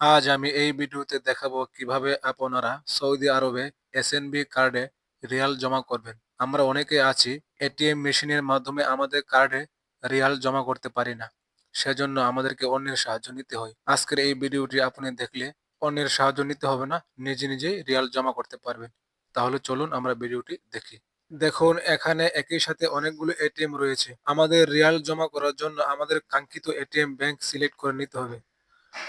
আজ আমি এই ভিডিওতে দেখাবো কীভাবে আপনারা সৌদি আরবে এসএনবি কার্ডে রিয়াল জমা করবেন। আমরা অনেকে আছি এটিএম মেশিনের মাধ্যমে আমাদের কার্ডে রিয়াল জমা করতে পারি না, সেজন্য আমাদেরকে অন্যের সাহায্য নিতে হয়। আজকের এই ভিডিওটি আপনি দেখলে অন্যের সাহায্য নিতে হবে না, নিজে নিজেই রিয়াল জমা করতে পারবেন। তাহলে চলুন আমরা ভিডিওটি দেখি। দেখুন, এখানে একই সাথে অনেকগুলো এটিএম রয়েছে। আমাদের রিয়াল জমা করার জন্য আমাদের কাঙ্ক্ষিত এটিএম ব্যাংক সিলেক্ট করে নিতে হবে।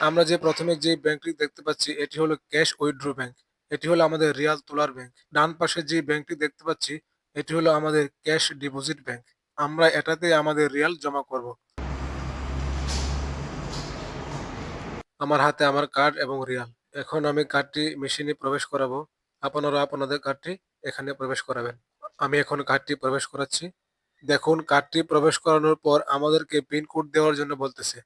আমরা যে প্রথমে যে ব্যাংকটি দেখতে পাচ্ছি, এটি হলো ক্যাশ উইথড্র ব্যাংক এটি হলো আমাদের রিয়াল তোলার ব্যাংক ডান পাশে যে ব্যাংকটি দেখতে পাচ্ছি, এটি হলো আমাদের ক্যাশ ডিপোজিট ব্যাংক আমরা এটাতে আমাদের রিয়াল জমা করব। আমার হাতে আমার কার্ড এবং রিয়াল। এখন আমি কার্ডটি মেশিনে প্রবেশ করাবো। আপনারা আপনাদের কার্ডটি এখানে প্রবেশ করাবেন। আমি এখন কার্ডটি প্রবেশ করাচ্ছি। দেখুন কার্ডটি প্রবেশ করানোর পর আমাদেরকে পিন কোড দেওয়ার জন্য বলতেছে।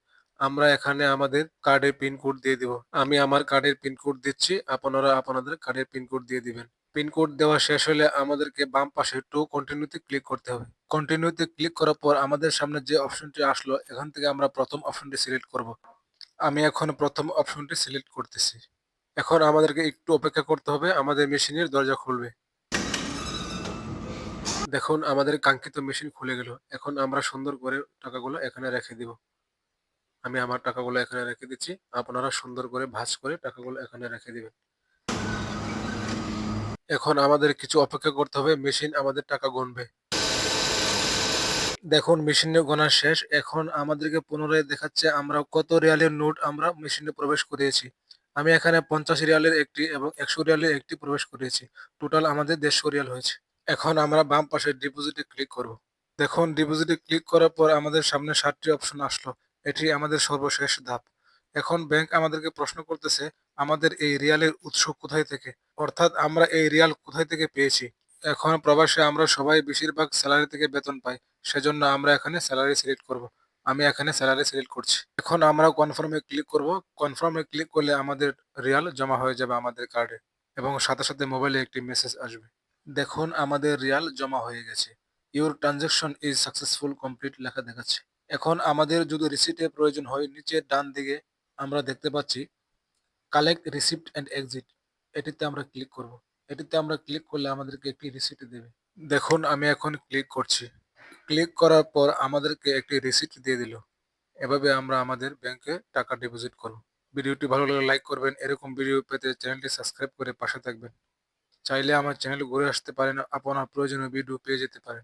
আমরা এখানে আমাদের কার্ডের পিন কোড দিয়ে দিব। আমি আমার কার্ডের পিন কোড দিচ্ছি, আপনারা আপনাদের কার্ডের পিন কোড দিয়ে দিবেন। পিন কোড দেওয়া শেষ হলে আমাদেরকে বাম পাশে টু কন্টিনিউতে ক্লিক করতে হবে। কন্টিনিউতে ক্লিক করার পর আমাদের সামনে যে অপশনটি আসলো, এখান থেকে আমরা প্রথম অপশনটি সিলেক্ট করব। আমি এখন প্রথম অপশনটি সিলেক্ট করতেছি। এখন আমাদেরকে একটু অপেক্ষা করতে হবে, আমাদের মেশিনের দরজা খুলবে। দেখুন, আমাদের কাঙ্ক্ষিত মেশিন খুলে গেল। এখন আমরা সুন্দর করে টাকাগুলো এখানে রেখে দিব। আমি আমার টাকাগুলো এখানে রেখে দিচ্ছি। আপনারা সুন্দর করে ভাঁজ করে টাকাগুলো এখানে রেখে দিবেন। এখন আমাদের কিছু অপেক্ষা করতে হবে, মেশিন আমাদের টাকা গুনবে। দেখুন, মেশিনে গোনা শেষ। এখন আমাদেরকে পুনরায় দেখাচ্ছে আমরা কত রিয়ালের নোট আমরা মেশিনে প্রবেশ করিয়েছি। আমি এখানে পঞ্চাশ রিয়ালের একটি এবং একশো রিয়ালের একটি প্রবেশ করিয়েছি। টোটাল আমাদের দেড়শো রিয়াল হয়েছে। এখন আমরা বাম পাশে ডিপোজিটে ক্লিক করব। দেখুন, ডিপোজিটে ক্লিক করার পর আমাদের সামনে সাতটি অপশন আসলো। এটি আমাদের সর্বশেষ ধাপ। এখন ব্যাংক আমাদেরকে প্রশ্ন করতেছে, আমাদের এই রিয়ালের উৎস কোথায় থেকে? অর্থাৎ আমরা এই রিয়াল কোথায় থেকে পেয়েছি? এখন প্রবাসে আমরা সবাই বেশিরভাগ স্যালারি থেকে বেতন পাই, সেজন্য আমরা এখানে স্যালারি সিলেক্ট করব। আমি এখানে স্যালারি সিলেক্ট করছি। এখন আমরা কনফার্মে ক্লিক করব। কনফার্মে ক্লিক করলে আমাদের রিয়াল জমা হয়ে যাবে আমাদের কার্ডে এবং সাথে সাথে মোবাইলে একটি মেসেজ আসবে। দেখুন, আমাদের রিয়াল জমা হয়ে গেছে। Your transaction is successful complete লেখা দেখাচ্ছে। এখন আমাদের যদি রিসিটের প্রয়োজন হয়, নিচের ডান দিকে আমরা দেখতে পাচ্ছি কালেক্ট রিসিপ্ট অ্যান্ড এক্সিট এটিতে আমরা ক্লিক করব। এটিতে আমরা ক্লিক করলে আমাদেরকে একটি রিসিপ্ট দেবে। দেখুন, আমি এখন ক্লিক করছি। ক্লিক করার পর আমাদেরকে একটি রিসিপ্ট দিয়ে দিল। এভাবে আমরা আমাদের ব্যাংকে টাকা ডিপোজিট করব। ভিডিওটি ভালো লাগলে লাইক করবেন। এরকম ভিডিও পেতে চ্যানেলটি সাবস্ক্রাইব করে পাশে থাকবেন। চাইলে আমার চ্যানেল ঘুরে আসতে পারেন। আপনার প্রয়োজনীয় ভিডিও পেয়ে যেতে পারেন।